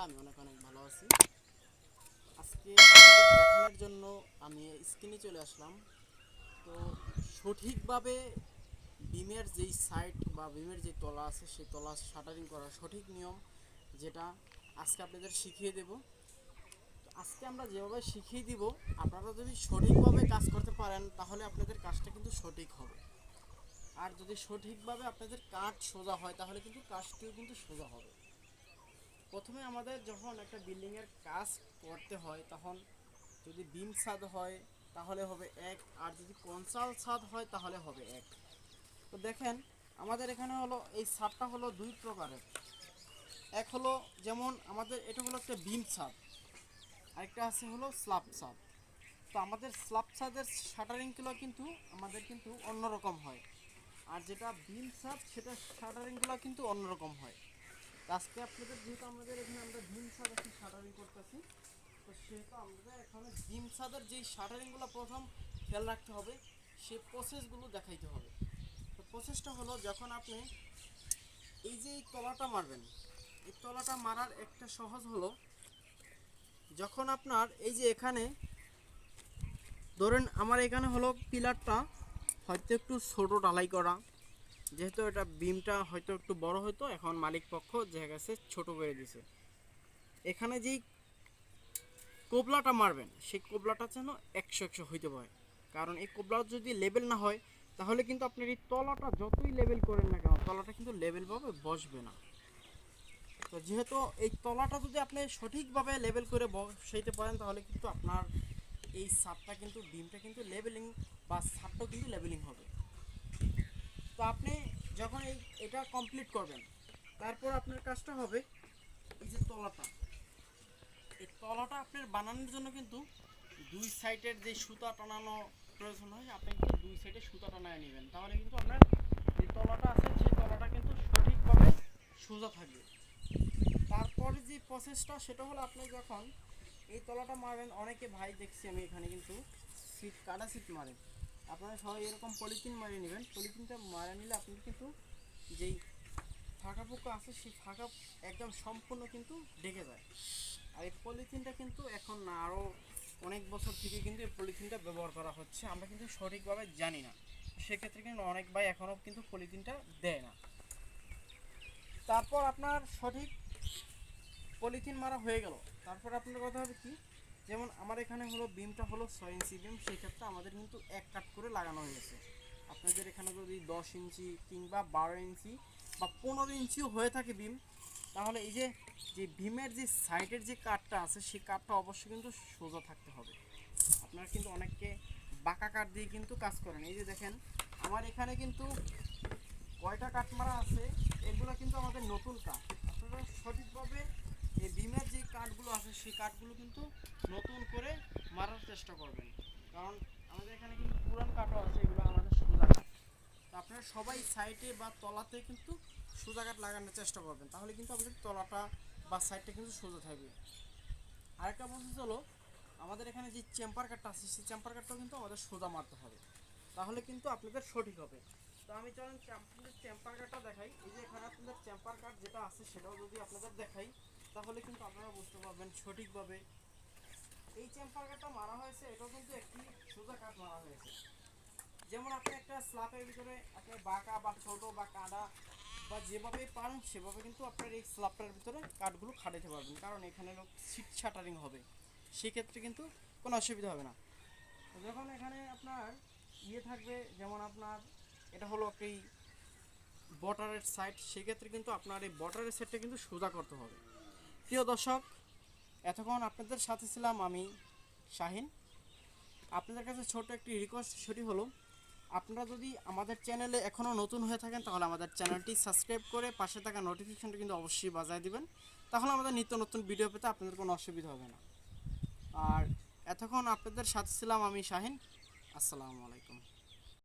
আলহামদুলিল্লাহ আমি অনেক অনেক ভালো আছি। আজকে দেখানোর জন্য আমি স্ক্রিনে চলে আসলাম। তো সঠিকভাবে বিমের যেই সাইড বা বিমের যে তলা আছে, সেই তলা শাটারিং করার সঠিক নিয়ম যেটা আজকে আপনাদের শিখিয়ে দেব। আজকে আমরা যেভাবে শিখিয়ে দিব, আপনারা যদি সঠিকভাবে কাজ করতে পারেন, তাহলে আপনাদের কাজটা কিন্তু সঠিক হবে। আর যদি সঠিকভাবে আপনাদের কাঠ সোজা হয়, তাহলে কিন্তু কাজটিও কিন্তু সোজা হবে। প্রথমে আমাদের যখন একটা বিল্ডিংয়ের কাজ করতে হয়, তখন যদি বিম ছাদ হয়, তাহলে হবে এক, আর যদি কনসাল ছাদ হয়, তাহলে হবে এক। তো দেখেন, আমাদের এখানে হলো, এই ছাদটা হলো দুই প্রকারের। এক হলো যেমন আমাদের, এটা হলো একটা বিম ছাদ, আরেকটা আছে হলো স্ল্যাব ছাদ। তো আমাদের স্ল্যাব ছাদের শাটারিংগুলো কিন্তু, আমাদের কিন্তু অন্যরকম হয়। আর যেটা বিম ছাদ, সেটা শাটারিংগুলো কিন্তু অন্যরকম হয়। আজকে আপনাদের, যেহেতু আমাদের এখানে আমরা ডিম ছাদ এখন শাটারিং করতেছি, তো সেহেতু আমাদের এখানে ডিম ছাদের যেই শাটারিংগুলো প্রথম খেয়াল রাখতে হবে সেই প্রসেসগুলো দেখাইতে হবে। তো প্রসেসটা হলো যখন আপনি এই যে এই তলাটা মারবেন, এই তলাটা মারার একটা সহজ হলো, যখন আপনার এই যে এখানে, ধরেন আমার এখানে হলো পিলারটা, হয়তো একটু ছোট ঢালাই করা যেহেতু এটা বিমটা হয়তো একটু বড় হতো এখন মালিক পক্ষ দেখা গেছে ছোট করে দিছে। এখানে যেই কোবলাটা মারবেন, সেই কোবলাটা যেন একশো একশো হইতে পারে। কারণ এই কোবলা যদি লেবেল না হয়, তাহলে কিন্তু আপনার এই তলাটা যতই লেবেল করেন না কেন, তলাটা কিন্তু লেভেলভাবে বসবে না। তো যেহেতু এই তলাটা যদি আপনি সঠিকভাবে লেবেল করে বসাইতে পারেন, তাহলে কিন্তু আপনার এই সাপটা কিন্তু বিমটা কিন্তু লেভেলিং বা সাপটাও কিন্তু লেবেলিং হবে। তো আপনি যখন এই, এটা কমপ্লিট করবেন, তারপর আপনার কাজটা হবে এই যে তলাটা। এই তলাটা আপনার বানানোর জন্য কিন্তু দুই সাইডের যে সুতা টানানো প্রয়োজন হয়, আপনি কিন্তু দুই সাইডে সুতা টানায় নেবেন। তাহলে কিন্তু আপনার যে তলাটা আছে, সেই তলাটা কিন্তু সঠিকভাবে সোজা থাকবে। তারপরে যে প্রসেসটা সেটা হলো আপনি যখন এই তলাটা মারবেন অনেকে ভাই দেখছি আমি এখানে কিন্তু সিট কাটা সিট মারে। আপনারা সবাই এরকম পলিথিন মারিয়ে নেবেন। পলিথিনটা মারা নিলে আপনি কিন্তু যেই ফাঁকা পোকা আছে, সেই ফাঁকা একদম সম্পূর্ণ কিন্তু ঢেকে যায় আর এই পলিথিনটা কিন্তু এখন আরও অনেক বছর থেকে কিন্তু এই পলিথিনটা ব্যবহার করা হচ্ছে। আমরা কিন্তু সঠিকভাবে জানি না। সেক্ষেত্রে কিন্তু অনেক ভাই এখনও কিন্তু পলিথিনটা দেয় না। তারপর আপনার সঠিক পলিথিন মারা হয়ে গেল। তারপর আপনার কথা হবে কি? যেমন আমার এখানে হলো বিমটা হলো ছয় ইঞ্চি বিম, সেই ক্ষেত্রে আমাদের কিন্তু এক কাট করে লাগানো হয়েছে। আপনাদের এখানে যদি দশ ইঞ্চি কিংবা বারো ইঞ্চি বা পনেরো ইঞ্চিও হয়ে থাকে বিম, তাহলে এই যে যে বিমের যে সাইডের যে কাঠটা আছে, সেই কাঠটা অবশ্যই কিন্তু সোজা থাকতে হবে। আপনারা কিন্তু অনেককে বাঁকা কাঠ দিয়ে কিন্তু কাজ করেন। এই যে দেখেন, আমার এখানে কিন্তু কয়টা কাঠ মারা আছে, এগুলো কিন্তু আমাদের নতুন কাঠ। আপনারা সঠিকভাবে এই বিমের যে কাঠগুলো আছে সেই কাঠগুলো কিন্তু নতুন করে মারার চেষ্টা করবেন। কারণ আমাদের এখানে কিন্তু পুরান কাঠও আছে, এগুলো আমাদের সোজা কাঠ। তো আপনারা সবাই সাইডে বা তলাতে কিন্তু সোজা কাঠ লাগানোর চেষ্টা করবেন, তাহলে কিন্তু আপনাদের তলাটা বা সাইডটা কিন্তু সোজা থাকবে। আরেকটা প্রসেস হলো, আমাদের এখানে যে চেম্পার কাঠটা আছে, সেই চেম্পার কাঠটাও কিন্তু আমাদের সোজা মারতে হবে। তাহলে কিন্তু আপনাদের সঠিক হবে। তো আমি চলেন আপনাদের চেম্পার কাঠটা দেখাই। এই যে এখানে আপনাদের চেম্পার কাঠ যেটা আছে, সেটাও যদি আপনাদের দেখাই। তাহলে কিন্তু আপনারা বুঝতে পারবেন সঠিকভাবে। এই চেম্পার কাঠটা মারা হয়েছে, এটাও কিন্তু একটি সোজা কাঠ মারা হয়েছে। যেমন আপনি একটা স্ল্যাপের ভিতরে আপনি বাঁকা বা ছোট বা কাদা বা যেভাবে পারেন, সেভাবে কিন্তু আপনার এই স্ল্যাবটার ভিতরে কাঠগুলো খাটাতে পারবেন। কারণ এখানে লোক সিট শাটারিং হবে। সেক্ষেত্রে কিন্তু কোনো অসুবিধা হবে না। যখন এখানে আপনার ইয়ে থাকবে, যেমন আপনার এটা হলো একটি বটারের সাইড সেক্ষেত্রে কিন্তু আপনার এই বটারের সাইডটা কিন্তু সোজা করতে হবে। প্রিয় দর্শক, এতক্ষণ আপনাদের সাথে ছিলাম আমি, শাহিন। আপনাদের কাছে ছোট একটি রিকোয়েস্ট সেটি হলো, আপনারা যদি আমাদের চ্যানেলে এখনও নতুন হয়ে থাকেন, তাহলে আমাদের চ্যানেলটি সাবস্ক্রাইব করে পাশে থাকা নোটিফিকেশনটা কিন্তু অবশ্যই বাজায় দিবেন। তাহলে আমাদের নিত্য নতুন ভিডিও পেতে আপনাদের কোনো অসুবিধা হবে না। আর এতক্ষণ আপনাদের সাথে ছিলাম আমি, শাহিন। আসসালামু আলাইকুম।